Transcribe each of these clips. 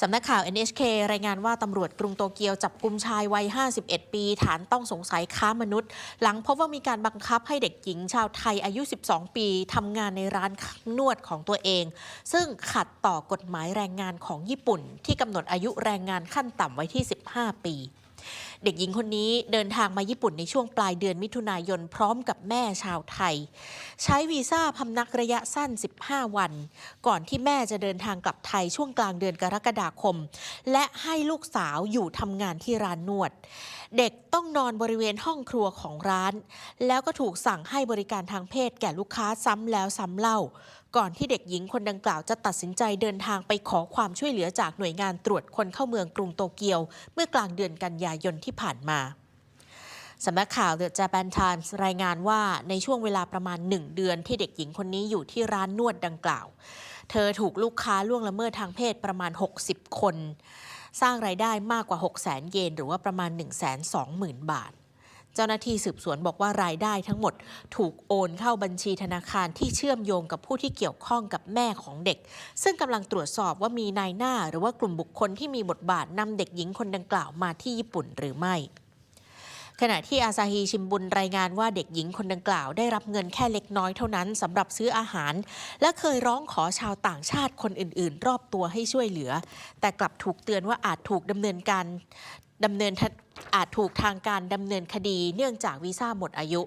สำนักข่าว NHK รายงานว่าตำรวจกรุงโตเกียวจับกุมชายวัย 51 ปี ฐานต้องสงสัยค้ามนุษย์ หลังพบว่ามีการบังคับให้เด็กหญิงชาวไทยอายุ 12 ปีทำงานในร้านนวดของตัวเอง ซึ่งขัดต่อกฎหมายแรงงานของญี่ปุ่น ที่กำหนดอายุแรงงานขั้นต่ำไว้ที่ 15 ปี เด็กหญิงคนนี้เดินทางมาญี่ปุ่นในช่วงปลายเดือนมิถุนายนพร้อมกับแม่ชาวไทย ใช้วีซ่าพำนักระยะสั้น 15 วัน ก่อนที่แม่จะเดินทางกลับไทยช่วงกลางเดือนกรกฎาคม และให้ลูกสาวอยู่ทำงานที่ร้านนวด เด็กต้องนอนบริเวณห้องครัวของร้าน แล้วก็ถูกสั่งให้บริการทางเพศแก่ลูกค้าซ้ำแล้วซ้ำเล่า ก่อนที่เด็กหญิงคนดังกล่าวจะตัดสินใจเดินทางไปขอความช่วยเหลือจากหน่วยงานตรวจคนเข้าเมืองกรุงโตเกียว เมื่อกลางเดือนกันยายนที่ผ่านมาสำนักข่าว The Japan Times รายงานว่าในช่วงเวลาประมาณ 1 เดือนที่เด็กหญิงคนนี้อยู่ที่ร้านนวดดังกล่าว เธอถูกลูกค้าล่วงละเมิดทางเพศประมาณ 60 คน สร้างรายได้มากกว่า 6 0 0 0 0 0 เยน หรือว่าประมาณ 1 2 0 0 0 0 บาท เจ้าหน้าที่สืบสวนบอกว่ารายได้ทั้งหมด ถูกโอนเข้าบัญชีธนาคารที่เชื่อมโยงกับผู้ที่เกี่ยวข้องกับแม่ของเด็ก ซึ่งกำลังตรวจสอบว่ามีนายหน้า หรือว่ากลุ่มบุคคลที่มีบทบาทนำเด็กหญิงคนดังกล่าวมาที่ญี่ปุ่นหรือไม่ขณะที่อาซาฮีชิมบุนรายงานว่าเด็กหญิงคนดังกล่าว ได้รับเงินแค่เล็กน้อยเท่านั้นสำหรับซื้ออาหาร และเคยร้องขอชาวต่างชาติคนอื่น ๆ รอบตัวให้ช่วยเหลือ แต่กลับถูกเตือนว่าอาจถูกดำเนินการ ดำเนินอาจถูกทางการดำเนินคดีเนื่องจากวีซ่าหมดอายุ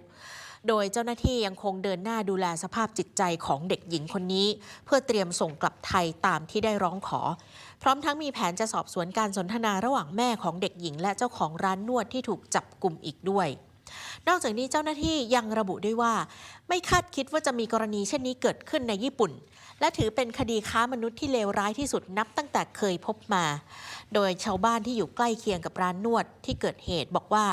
โดยเจ้าหน้าที่ยังคงเดินหน้าดูแลสภาพจิตใจของเด็กหญิงคนนี้ เพื่อเตรียมส่งกลับไทยตามที่ได้ร้องขอ พร้อมทั้งมีแผนจะสอบสวนการสนทนาระหว่างแม่ของเด็กหญิง และเจ้าของร้านนวดที่ถูกจับกลุ่มอีกด้วยนอกจากนี้เจ้าหน้าที่ยังระบุด้วยว่า ไม่คาดคิดว่าจะมีกรณีเช่นนี้เกิดขึ้นในญี่ปุ่น และถือเป็นคดีค้ามนุษย์ที่เลวร้ายที่สุดนับตั้งแต่เคยพบมา โดยชาวบ้านที่อยู่ใกล้เคียงกับร้านนวดที่เกิดเหตุบอกว่า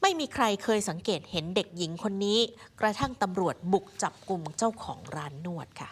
ไม่มีใครเคยสังเกตเห็นเด็กหญิงคนนี้ กระทั่งตำรวจบุกจับกลุ่มเจ้าของร้านนวดค่ะ